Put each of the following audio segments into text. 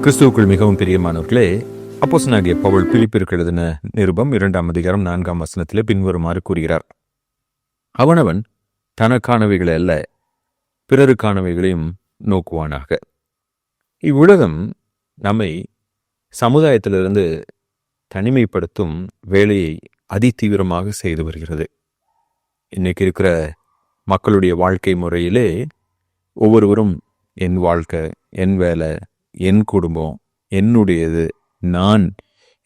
கிறிஸ்துவுக்குள் மிகவும் பிரியமானவர்களே அப்போசனாகிய பவுல் பிலிப்பிற்கு எழுதின நிருபம் இரண்டாம் அதிகாரம் நான்காம் வசனத்திலே பின்வருமாறு கூறுகிறார். அவனவன் தனக்கானவைகளை அல்ல பிறருக்கானவைகளையும் நோக்குவானாக. இவ்வுலகம் நம்மை சமுதாயத்திலிருந்து தனிமைப்படுத்தும் வேலையை அதிதீவிரமாக செய்து வருகிறது. இன்னைக்கு இருக்கிற மக்களுடைய வாழ்க்கை முறையிலே ஒவ்வொருவரும் என் வாழ்க்கை என் வேலை என் குடும்பம் என்னுடையது நான்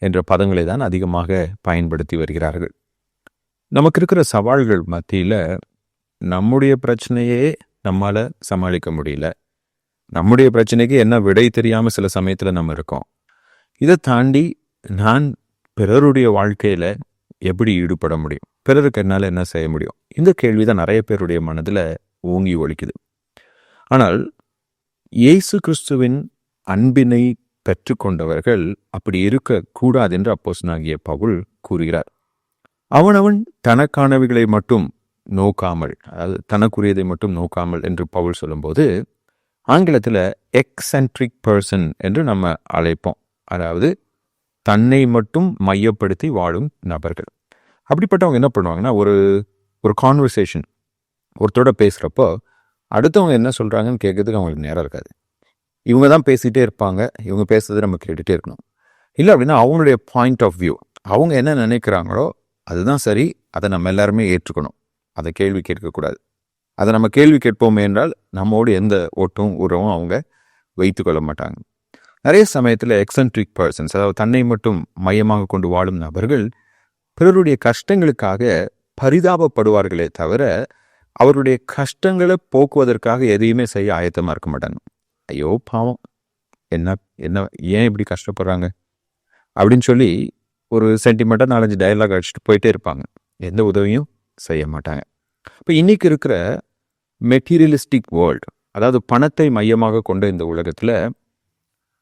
என்ற பதங்களை தான் அதிகமாக பயன்படுத்தி வருகிறார்கள். நமக்கு இருக்கிற சவால்கள் மத்தியில் நம்முடைய பிரச்சனையே நம்மால் சமாளிக்க முடியல. நம்முடைய பிரச்சனைக்கு என்ன விடை தெரியாமல் சில சமயத்தில் நம்ம இருக்கோம். இதை தாண்டி நான் பிறருடைய வாழ்க்கையில் எப்படி ஈடுபட முடியும்? பிறருக்கு என்னால் என்ன செய்ய முடியும்? இந்த கேள்வி தான் நிறைய பேருடைய மனதில் ஓங்கி ஒழிக்குது ஆனால் இயேசு கிறிஸ்துவின் அன்பினை பெற்றுக்கொண்டவர்கள் அப்படி இருக்கக்கூடாது என்று அப்போசனாகிய பவுல் கூறுகிறார். அவனவன் தனக்கானவைகளை மட்டும் நோக்காமல் அதாவது தனக்குரியதை மட்டும் நோக்காமல் என்று பவுல் சொல்லும்போது ஆங்கிலத்தில் எக்ஸென்ட்ரிக் பர்சன் என்று நம்ம அழைப்போம். அதாவது தன்னை மட்டும் மையப்படுத்தி வாழும் நபர்கள். அப்படிப்பட்டவங்க என்ன பண்ணுவாங்கன்னா ஒரு ஒரு கான்வர்சேஷன் ஒருத்தரோட பேசுகிறப்போ அடுத்தவங்க என்ன சொல்கிறாங்கன்னு கேட்கறதுக்கு அவங்களுக்கு நேரம் இருக்காது. இவங்க தான் பேசிகிட்டே இருப்பாங்க. இவங்க பேசுறதை நம்ம கேட்டுகிட்டே இருக்கணும். இல்லை அப்படின்னா அவங்களுடைய பாயிண்ட் ஆஃப் வியூ அவங்க என்ன நினைக்கிறாங்களோ அதுதான் சரி. அதை நம்ம எல்லாருமே ஏற்றுக்கணும். அதை கேள்வி கேட்கக்கூடாது. அதை நம்ம கேள்வி கேட்போமே என்றால் நம்மோடு எந்த ஓட்டும் உறவும் அவங்க வைத்துக்கொள்ள மாட்டாங்க. நிறைய சமயத்தில் எக்ஸன்ட்ரிக் பர்சன்ஸ் அதாவது தன்னை மட்டும் மையமாக கொண்டு வாழும் நபர்கள் பிறருடைய கஷ்டங்களுக்காக பரிதாபப்படுவார்களே தவிர அவருடைய கஷ்டங்களை போக்குவதற்காக எதையுமே செய்ய ஆயத்தமாக இருக்க மாட்டாங்க. ஐயோ பாவம். என்ன என்ன ஏன் இப்படி கஷ்டப்படுறாங்க? அப்படின்னு சொல்லி ஒரு சென்டிமெண்ட்டாக நாலஞ்சு டயலாக் அடிச்சுட்டு போயிட்டே இருப்பாங்க. எந்த உதவியும் செய்ய மாட்டாங்க. இப்போ இன்னைக்கு இருக்கிற மெட்டீரியலிஸ்டிக் வேர்ல்டு அதாவது பணத்தை மையமாக கொண்ட இந்த உலகத்தில்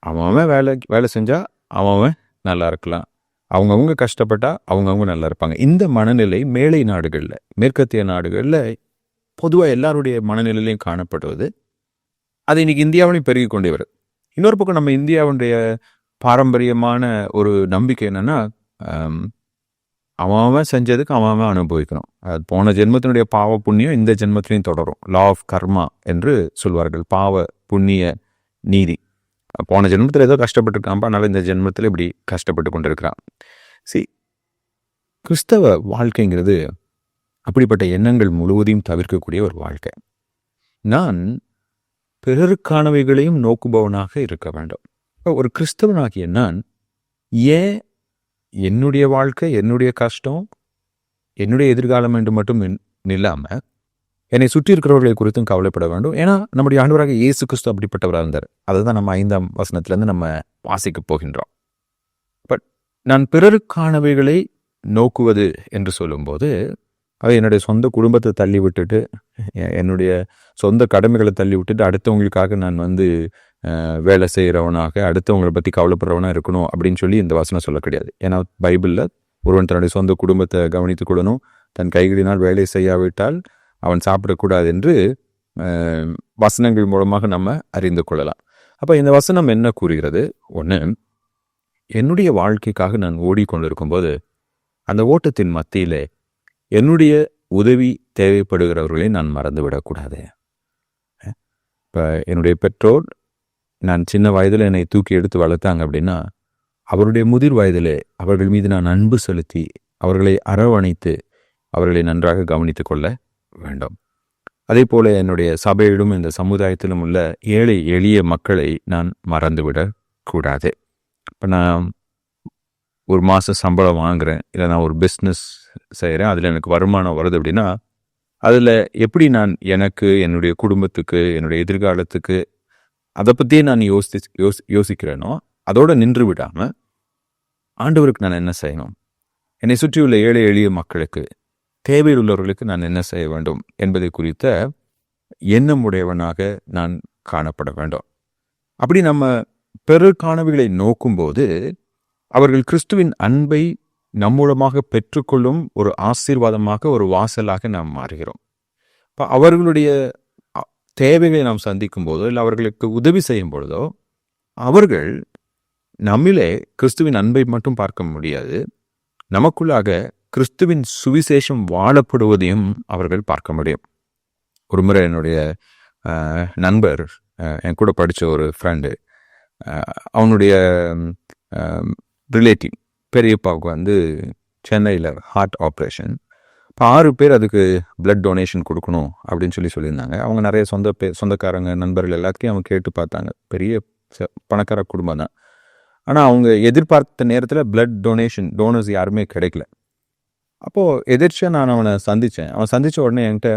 அவன் அவன் வேலை வேலை செஞ்சால் அவன் அவன் நல்லா இருக்கலாம். அவங்கவுங்க கஷ்டப்பட்டால் அவங்கவுங்க நல்லா இருப்பாங்க. இந்த மனநிலை மேலை நாடுகளில் மேற்கத்திய நாடுகளில் பொதுவாக எல்லாருடைய மனநிலையிலையும் காணப்படுவது அது இன்னைக்கு இந்தியாவிலையும் பெருகி கொண்டே வருது. இன்னொரு பக்கம் நம்ம இந்தியாவுடைய பாரம்பரியமான ஒரு நம்பிக்கை என்னென்னா அவன் அவன் செஞ்சதுக்கு அவன் அவன் அனுபவிக்கணும். அது போன ஜென்மத்தினுடைய பாவ புண்ணியம் இந்த ஜென்மத்திலையும் தொடரும். லா ஆஃப் கர்மா என்று சொல்வார்கள். பாவ புண்ணிய நீதி. போன ஜென்மத்தில் ஏதோ கஷ்டப்பட்டுருக்கான்ப்பா அதனால் இந்த ஜென்மத்தில் இப்படி கஷ்டப்பட்டு கொண்டிருக்கிறான். சி கிறிஸ்தவ வாழ்க்கைங்கிறது அப்படிப்பட்ட எண்ணங்கள் முழுவதையும் தவிர்க்கக்கூடிய ஒரு வாழ்க்கை. நான் பிறருக்கானவைகளையும் நோக்குபவனாக இருக்க வேண்டும். ஒரு கிறிஸ்தவனாகிய நான் ஏன் என்னுடைய வாழ்க்கை என்னுடைய கஷ்டம் என்னுடைய எதிர்காலம் என்று மட்டும் இல்லாமல் என்னை சுற்றி இருக்கிறவர்களை குறித்தும் கவலைப்பட வேண்டும். ஏன்னா நம்முடைய ஆண்டவராக இயேசு கிறிஸ்து அப்படிப்பட்டவராக இருந்தார். அதுதான் நம்ம ஐந்தாம் வசனத்திலேருந்து நம்ம வாசிக்க போகின்றோம். பட் நான் பிறருக்கானவைகளை நோக்குவது என்று சொல்லும்போது அது என்னுடைய சொந்த குடும்பத்தை தள்ளி விட்டுட்டு எ- என்னுடைய சொந்த கடமைகளை தள்ளி விட்டுட்டு அடுத்தவங்களுக்காக நான் வந்து வேலை செய்கிறவனாக அடுத்தவங்களை பற்றி கவலைப்படுறவனாக இருக்கணும் அப்படின்னு சொல்லி இந்த வசனம் சொல்ல கிடையாது. ஏன்னா பைபிளில் ஒருவன் தன்னுடைய சொந்த குடும்பத்தை கவனித்து கொள்ளணும். தன் கைகளினால் வேலை செய்யாவிட்டால் அவன் சாப்பிடக்கூடாது என்று வசனங்கள் மூலமாக நம்ம அறிந்து கொள்ளலாம். அப்போ இந்த வசனம் என்ன கூறுகிறது? ஒன்று என்னுடைய வாழ்க்கைக்காக நான் ஓடிக்கொண்டிருக்கும்போது அந்த ஓட்டத்தின் மத்தியிலே என்னுடைய உதவி தேவைப்படுகிறவர்களை நான் மறந்துவிடக்கூடாது. இப்போ என்னுடைய பெற்றோர் நான் சின்ன வயதில் என்னை தூக்கி எடுத்து வளர்த்தாங்க அப்படின்னா அவருடைய முதிர் வயதிலே அவர்கள் மீது நான் அன்பு செலுத்தி அவர்களை அரவணைத்து அவர்களை நன்றாக கவனித்து கொள்ள வேண்டும். அதே போல என்னுடைய சபையிலும் இந்த சமுதாயத்திலும் உள்ள ஏழை எளிய மக்களை நான் மறந்துவிடக்கூடாது. இப்போ நான் ஒரு மாதம் சம்பளம் வாங்குகிறேன் இல்லை நான் ஒரு பிஸ்னஸ் செய்கிறேன் அதில் எனக்கு வருமானம் வருது அப்படின்னா அதில் எப்படி நான் எனக்கு என்னுடைய குடும்பத்துக்கு என்னுடைய எதிர்காலத்துக்கு அதை பற்றியே நான் யோசி யோசி யோசிக்கிறேனோ அதோடு நின்று விடாமல் ஆண்டவருக்கு நான் என்ன செய்யணும்? என்னை சுற்றியுள்ள ஏழை எளிய மக்களுக்கு தேவையில் உள்ளவர்களுக்கு நான் என்ன செய்ய வேண்டும் என்பதை குறித்த எண்ணமுடையவனாக நான் காணப்பட வேண்டும். அப்படி நம்ம பிறர்கானவைகளை நோக்கும்போது அவர்கள் கிறிஸ்துவின் அன்பை நம்மூலமாக பெற்றுக்கொள்ளும் ஒரு ஆசீர்வாதமாக ஒரு வாசலாக நாம் மாறுகிறோம். இப்போ அவர்களுடைய தேவைகளை நாம் சந்திக்கும் போதோ இல்லை அவர்களுக்கு உதவி செய்யும் பொழுதோ அவர்கள் நம்மிலே கிறிஸ்துவின் அன்பை மட்டும் பார்க்க முடியாது. நமக்குள்ளாக கிறிஸ்துவின் சுவிசேஷம் வாழப்படுவதையும் அவர்கள் பார்க்க முடியும். ஒரு முறை என்னுடைய நண்பர் என் கூட படித்த ஒரு ஃப்ரெண்டு அவனுடைய ரிலேட்டிவ் பெரியப்பாவுக்கு வந்து சென்னையில் ஹார்ட் ஆப்ரேஷன் இப்போ ஆறு பேர் அதுக்கு பிளட் டொனேஷன் கொடுக்கணும் அப்படின்னு சொல்லி சொல்லியிருந்தாங்க. அவங்க நிறைய சொந்த பே சொந்தக்காரங்க நண்பர்கள் எல்லாத்தையும் அவங்க கேட்டு பார்த்தாங்க. பெரிய ச- பணக்கார குடும்பம் தான். ஆனால் அவங்க எதிர்பார்த்த நேரத்தில் பிளட் டொனேஷன் டோனர்ஸ் யாருமே கிடைக்கல. அப்போது எதிர்ச்சியாக நான் அவனை சந்தித்தேன் அவன் சந்தித்த உடனே என்கிட்ட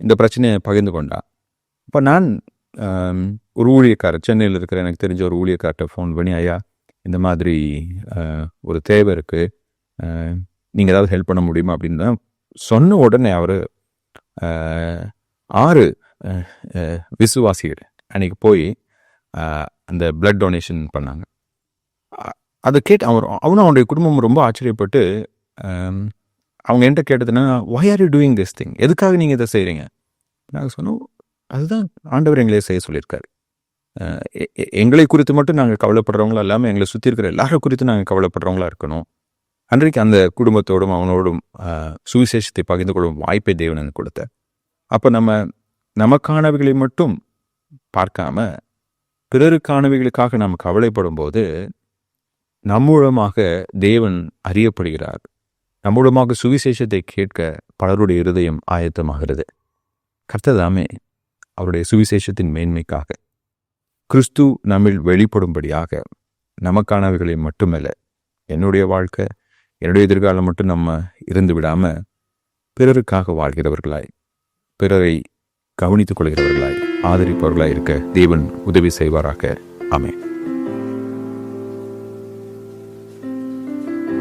இந்த பிரச்சனையை பகிர்ந்து கொண்டான் இப்போ நான் ஒரு ஊழியக்காரர் சென்னையில் இருக்கிற எனக்கு தெரிஞ்ச ஒரு ஊழியக்கார்ட்ட ஃபோன் பண்ணி ஐயா இந்த மாதிரி ஒரு தேவை இருக்குது நீங்கள் ஏதாவது ஹெல்ப் பண்ண முடியுமா அப்படின்னு தான் சொன்ன உடனே அவர் ஆறு விசுவாசிகள் அன்றைக்கி போய் அந்த பிளட் டொனேஷன் பண்ணாங்க. அதை கேட்டு அவர் அவனும் அவனுடைய குடும்பம் ரொம்ப ஆச்சரியப்பட்டு அவங்க என்கிட்ட கேட்டதுன்னா why are you doing this thing எதுக்காக நீங்கள் இதை செய்கிறீங்க நாங்கள் சொன்னோம் அதுதான் ஆண்டவர் எங்களே செய்ய சொல்லியிருக்காரு. எங்களை குறித்து மட்டும் நாங்கள் கவலைப்படுறவங்களா இல்லாமல் எங்களை சுற்றி இருக்கிற எல்லாரும் குறித்து நாங்கள் கவலைப்படுறவங்களா இருக்கணும். அன்றைக்கு அந்த குடும்பத்தோடும் அவனோடும் சுவிசேஷத்தை பகிர்ந்து கொள்ளும் வாய்ப்பை தேவன் எனக்கு கொடுத்தார் அப்போ நம்ம நமக்கானவைகளை மட்டும் பார்க்காம பிறருக்கானவைகளுக்காக நாம் கவலைப்படும் போது நம்மூலமாக தேவன் அறியப்படுகிறார். நம்மூலமாக சுவிசேஷத்தை கேட்க பலருடைய இருதயம் ஆயத்தமாகிறது. கர்த்ததாமே அவருடைய சுவிசேஷத்தின் மேன்மைக்காக. கிறிஸ்து நம்மில் வெளிப்படும்படியாக நமக்கானவைகளை மட்டுமல்ல என்னுடைய வாழ்க்கை என்னுடைய எதிர்காலம் மட்டும் நம்ம இருந்து விடாமல் பிறருக்காக வாழ்கிறவர்களாய் பிறரை கவனித்துக் கொள்கிறவர்களாய் ஆதரிப்பவர்களாய் இருக்க தேவன் உதவி செய்வாராக. அமேன்